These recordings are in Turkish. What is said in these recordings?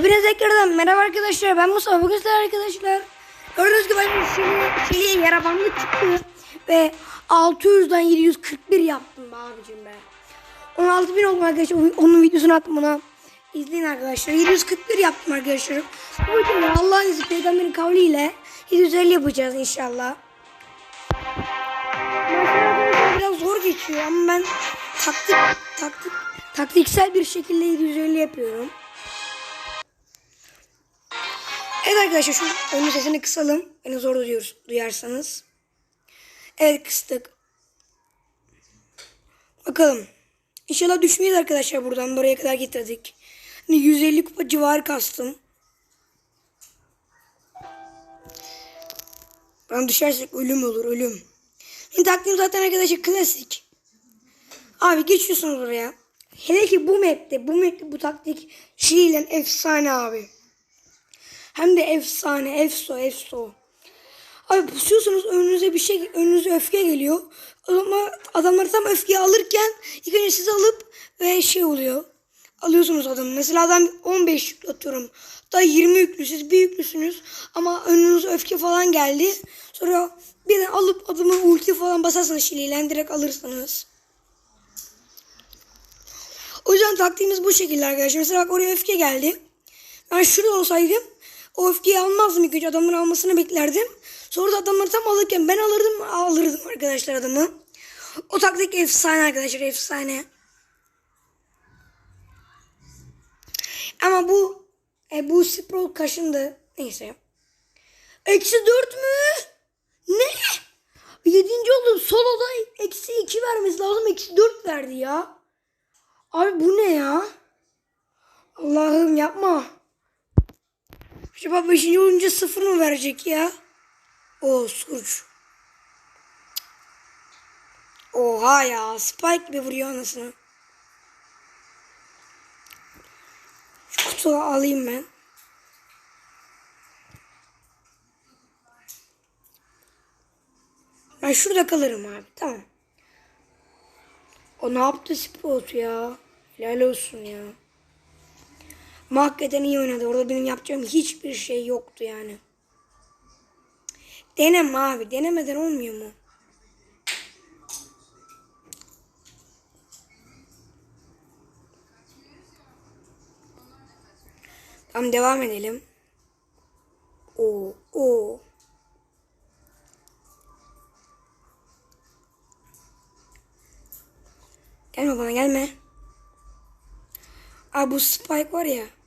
Hepinize tekrardan merhaba arkadaşlar. Ben Mustafa. Bugün sizlerle arkadaşlar. Gördüğünüz gibi ben Şili, Şili'ye yara bandı çıktı. Ve 600'den 741 yaptım be abicim be. 16 bin oldu arkadaşlar. Onun videosunu attım buna. İzleyin arkadaşlar. 741 yaptım arkadaşlar. Bu videoda Allah'ın izniyle peygamberin kavliyle 750 yapacağız inşallah. Biraz zor geçiyor ama ben taktik taktik taktiksel bir şekilde 750 yapıyorum. Evet arkadaşlar şu oyunun sesini kısalım. Beni zor duyuyor, duyarsanız. Evet kıstık. Bakalım. İnşallah düşmeyiz arkadaşlar buradan. Buraya kadar getirdik. Hani 150 kupa civarı kastım. Ben düşersek ölüm olur ölüm. Benim taktiğim zaten arkadaşlar klasik. Abi geçiyorsunuz buraya. Hele ki bu map'te bu map'te bu taktik Şiilen efsane abi. Hem de efsane, efso, efso. Abi pusuyorsunuz önünüze bir şey, önünüze öfke geliyor. Ama adamlar tam öfkeyi alırken ilk önce sizi alıp ve şey oluyor. Alıyorsunuz adamı. Mesela adam 15 yüklü atıyorum. Da 20 yüklü. Siz bir yüklüsünüz. Ama önünüze öfke falan geldi. Sonra birden alıp adamı ulti falan basarsanız şiliyle direkt alırsınız. O yüzden taktiğimiz bu şekilde arkadaşlar. Mesela bak oraya öfke geldi. Ben şurada olsaydım o öfkeyi almazdım ilk önce adamın almasını beklerdim. Sonra da adamları tam alırken ben alırdım alırdım arkadaşlar adamı. O taktik efsane arkadaşlar efsane. Ama bu e, bu Sprout kaşındı. Neyse. Eksi dört mü? Ne? Yedinci oldum. Soloda eksi iki vermesi lazım. Eksi dört verdi ya. Abi bu ne ya? Allah'ım yapma. Acaba 5. olunca sıfır mı verecek ya? O suç. Oha ya. Spike gibi vuruyor anasını. Şu kutuyu alayım ben. Ben şurada kalırım abi. Tamam. O ne yaptı Sprout ya? Helal olsun ya. Hakikaten iyi oynadı. Orada benim yapacağım hiçbir şey yoktu yani. Deneme abi. Denemeden olmuyor mu? Tamam devam edelim. O o. Gelme bana gelme. Abi bu Spike var ya.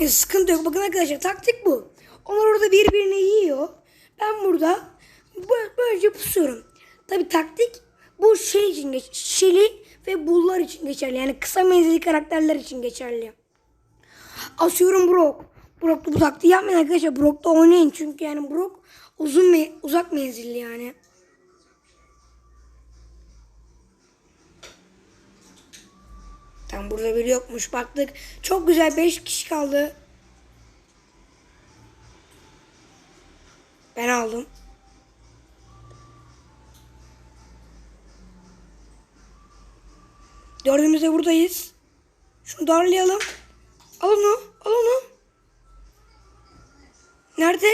E, sıkıntı yok. Bakın arkadaşlar taktik bu. Onlar orada birbirini yiyor. Ben burada bö- böylece pusuyorum. Tabi taktik bu şey için geç Şili ve Bullar için geçerli. Yani kısa menzilli karakterler için geçerli. Asıyorum Brock. Brock'ta bu taktiği yapmayın arkadaşlar. Brock'ta oynayın. Çünkü yani Brock uzun ve uzak menzilli yani. Tam burada biri yokmuş. Baktık. Çok güzel 5 kişi kaldı. Ben aldım. Dördümüz de buradayız. Şunu darlayalım. Al onu. Al onu. Nerede?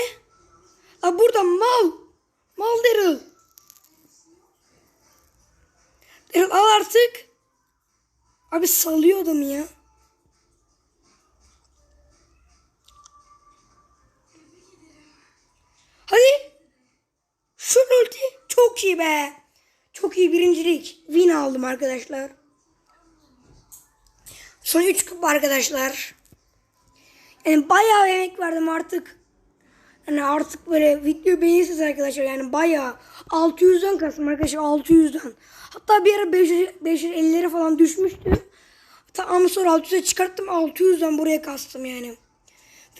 Ha burada mal. Mal Daryl. Daryl al artık. Abi salıyor adamı ya. Hadi. Şu ulti çok iyi be. Çok iyi birincilik. Win aldım arkadaşlar. Son 3 kupa arkadaşlar. Yani bayağı emek verdim artık. Yani artık böyle video beğenirsiniz arkadaşlar. Yani bayağı 600'den kastım arkadaşlar 600'den. Hatta bir ara 500, 550'lere falan düşmüştü. Ama sonra 600'e çıkarttım 600'den buraya kastım yani.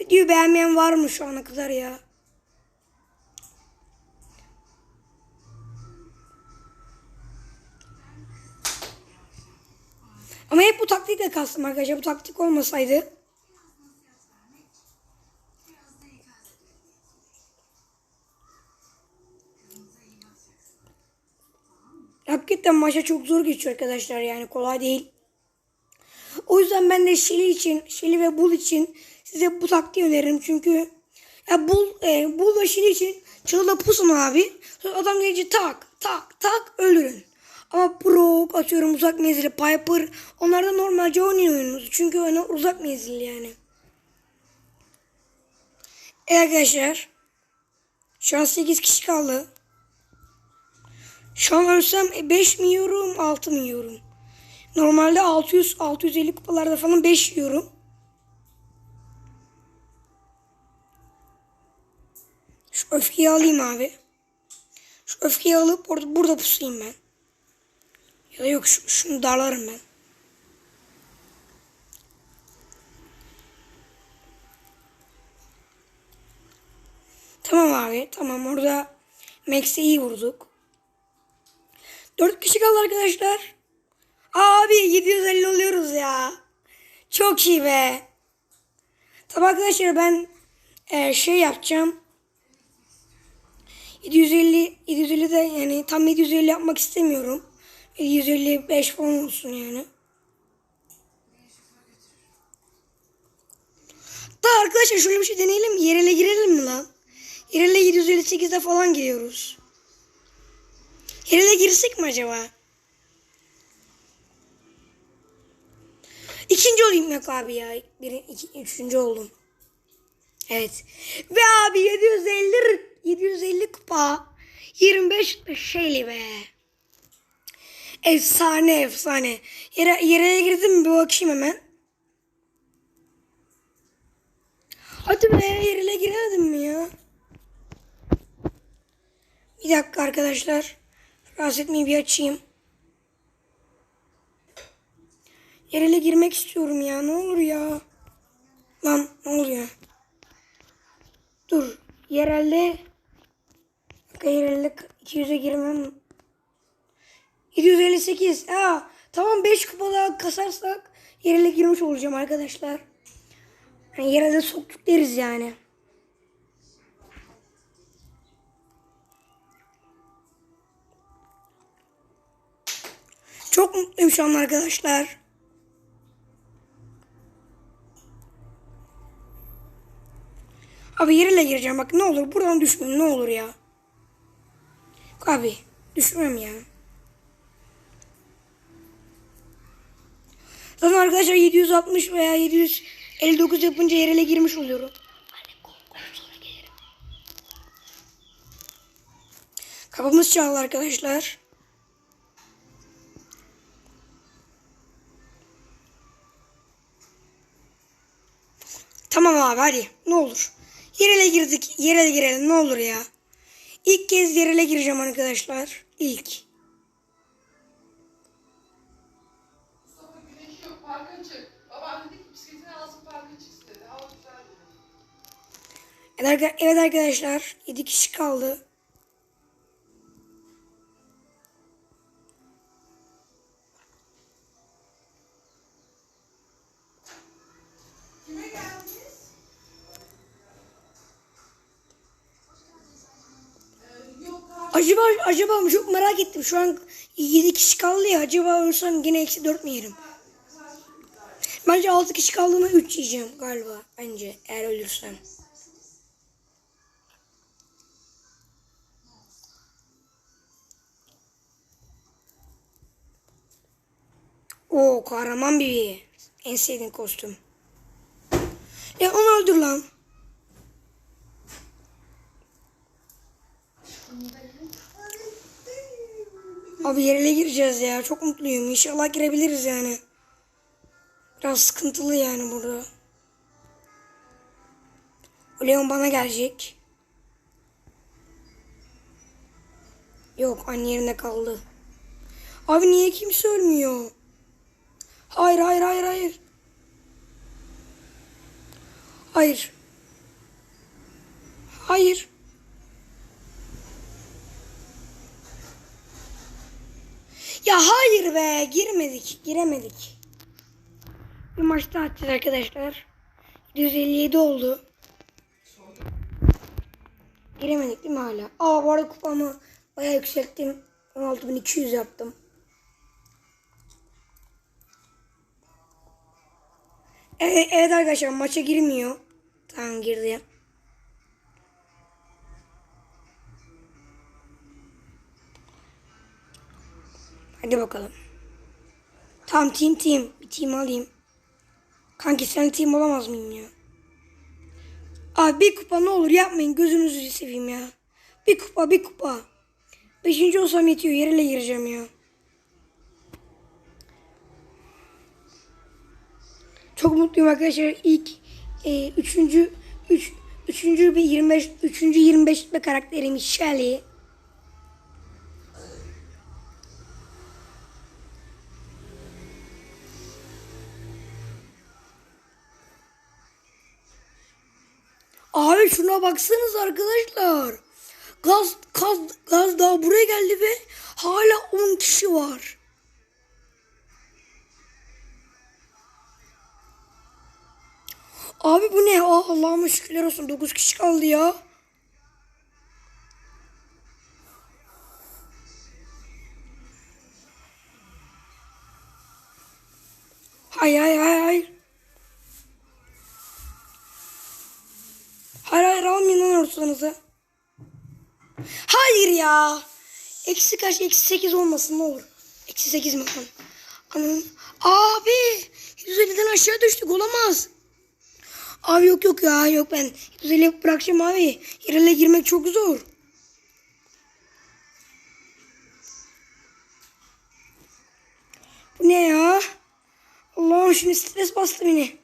Videoyu beğenmeyen var mı şu ana kadar ya? Ama hep bu taktikle kastım arkadaşlar. Bu taktik olmasaydı Hakikaten maça çok zor geçiyor arkadaşlar yani kolay değil. O yüzden ben de Shelly için, Shelly ve Bull için size bu taktiği öneririm. Çünkü ya Bull, e, Bull ve Shelly için çalıda pusun abi. Sonra adam gelince tak tak tak öldürün. Ama Brock atıyorum uzak menzili Piper onlar da normalce oynuyorsunuz. Çünkü onlar uzak menzilli yani. Evet arkadaşlar. Şu an 8 kişi kaldı. Şu an ölsem 5 mi yiyorum 6 mı yiyorum? Normalde 600 650 kupalarda falan 5 yiyorum. Şu öfkeyi alayım abi. Şu öfkeyi alıp orada burada pusayım ben. Ya da yok şu, şunu darlarım ben. Tamam abi tamam orada Max'e iyi vurduk. 4 kişi kaldı arkadaşlar. Abi 750 oluyoruz ya. Çok iyi be. Tabi arkadaşlar ben e, şey yapacağım. 750 750 de yani tam 750 yapmak istemiyorum. 755 falan olsun yani. Da arkadaşlar şöyle bir şey deneyelim? Yerele girelim mi lan? Yerele 758'de falan giriyoruz. Yerele girsek mi acaba? İkinci olayım yok abi ya. Bir, iki, üçüncü oldum. Evet. Ve abi 750 750 kupa. 25 şeyli be. Efsane efsane. Yere, yere girdim bir bakayım hemen. Hadi be yerine giremedim mi ya? Bir dakika arkadaşlar. Rahatsız etmeyi bir açayım. Yerele girmek istiyorum ya. Ne olur ya. Lan ne oluyor? Dur. Yerelde yerelde 200'e girmem. 758. Ha, tamam 5 kupa daha kasarsak yerele girmiş olacağım arkadaşlar. Yani yerelde soktuk deriz yani. Çok mutluyum şu an arkadaşlar. Abi yerine gireceğim bak ne olur buradan düşmeyeyim ne olur ya. Abi düşmem ya. Zaten arkadaşlar 760 veya 759 yapınca yerine girmiş oluyorum. Kapımız çaldı arkadaşlar. Tamam abi hadi ne olur. Yerele girdik. Yerele girelim ne olur ya. İlk kez yerele gireceğim arkadaşlar. İlk. Evet arkadaşlar 7 kişi kaldı. Acaba acaba çok merak ettim. Şu an 7 kişi kaldı ya. Acaba ölsem yine eksi 4 mü yerim? Bence 6 kişi kaldığında 3 yiyeceğim galiba. Bence eğer ölürsem. Oo kahraman bir En sevdiğim kostüm. Ya onu öldür lan. Abi yerine gireceğiz ya. Çok mutluyum. İnşallah girebiliriz yani. Biraz sıkıntılı yani burada. O Leon bana gelecek. Yok anne yerine kaldı. Abi niye kimse ölmüyor? Hayır hayır hayır hayır. Hayır. Hayır. Ya hayır be girmedik giremedik. Bir maç daha atacağız arkadaşlar. 157 oldu. Giremedik değil mi hala? Aa bu arada kupamı bayağı yükselttim. 16.200 yaptım. Evet, evet arkadaşlar maça girmiyor. Tamam girdi. Hadi bakalım. Tamam team team. Bir team alayım. Kanki sen team olamaz mıyım ya? Abi bir kupa ne olur yapmayın gözünüzü seveyim ya. Bir kupa bir kupa. Beşinci olsam yetiyor yerine gireceğim ya. Çok mutluyum arkadaşlar. İlk e, üçüncü, üç, üçüncü bir 25, üçüncü 25 be karakterimiz Shelly. Abi şuna baksanız arkadaşlar. Gaz, gaz, gaz daha buraya geldi ve hala 10 kişi var. Abi bu ne? Ah Allah'ıma şükürler olsun. 9 kişi kaldı ya. Hay hay hay hay. Hayır hayır almayın lan ortalarınızı. Hayır ya. Eksi kaç? Eksi sekiz olmasın ne olur. Eksi sekiz mi lan? Anam. Abi. 150'den aşağı düştük olamaz. Abi yok yok ya yok ben 150 bırakacağım abi. Yerele girmek çok zor. Bu ne ya? Allah'ım şimdi stres bastı beni.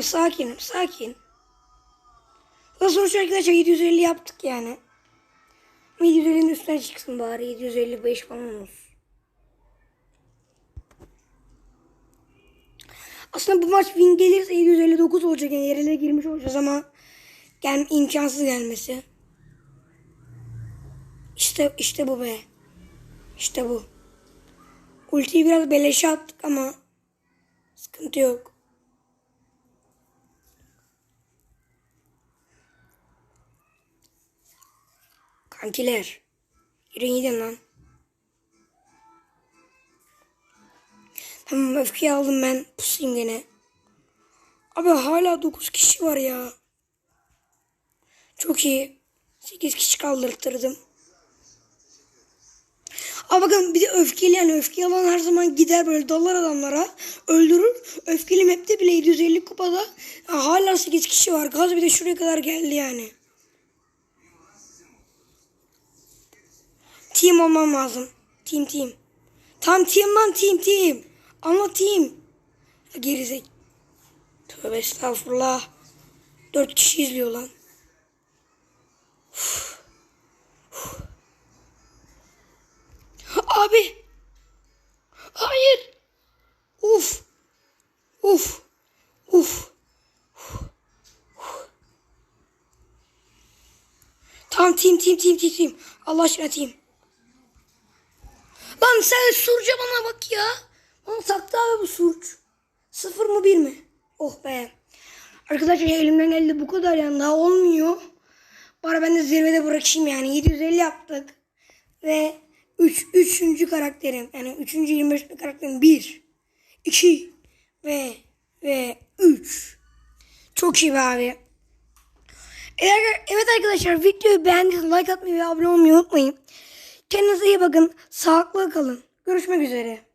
Tamam sakinim sakin. Daha sonuç arkadaşlar 750 yaptık yani. 750'nin üstüne çıksın bari 755 falan olsun. Aslında bu maç win gelirse 759 olacak yani yerine girmiş olacağız ama gel imkansız gelmesi. İşte işte bu be. İşte bu. Ultiyi biraz beleşe attık ama sıkıntı yok. Kankiler. Yürüyün gidin lan. Tamam öfkeyi aldım ben. Pusayım gene. Abi hala 9 kişi var ya. Çok iyi. 8 kişi kaldırttırdım. Aa bakın bir de öfkeli yani öfke alan her zaman gider böyle dalar adamlara öldürür. Öfkeli map'te bile 750 kupada ya hala 8 kişi var. Gaz bir de şuraya kadar geldi yani. Team olmam lazım. Team team. Tam team lan team team. Ama team. Gerizek. Tövbe estağfurullah. Dört kişi izliyor lan. Uf. Uf. Abi. Hayır. Uf. Uf. Uf. Tamam team team team team team. Allah aşkına team. Sen Surca bana bak ya. Bana taktı abi bu Surç. Sıfır mı bir mi? Oh be. Arkadaşlar elimden geldi bu kadar yani daha olmuyor. Bari ben de zirvede bırakayım yani. 750 yaptık. Ve 3. Üç, 3. karakterim. Yani 3. 25. karakterim 1. 2. Ve ve 3. Çok iyi be abi. Evet arkadaşlar videoyu beğendiyseniz like atmayı ve abone olmayı unutmayın. Kendinize iyi bakın. Sağlıklı kalın. Görüşmek üzere.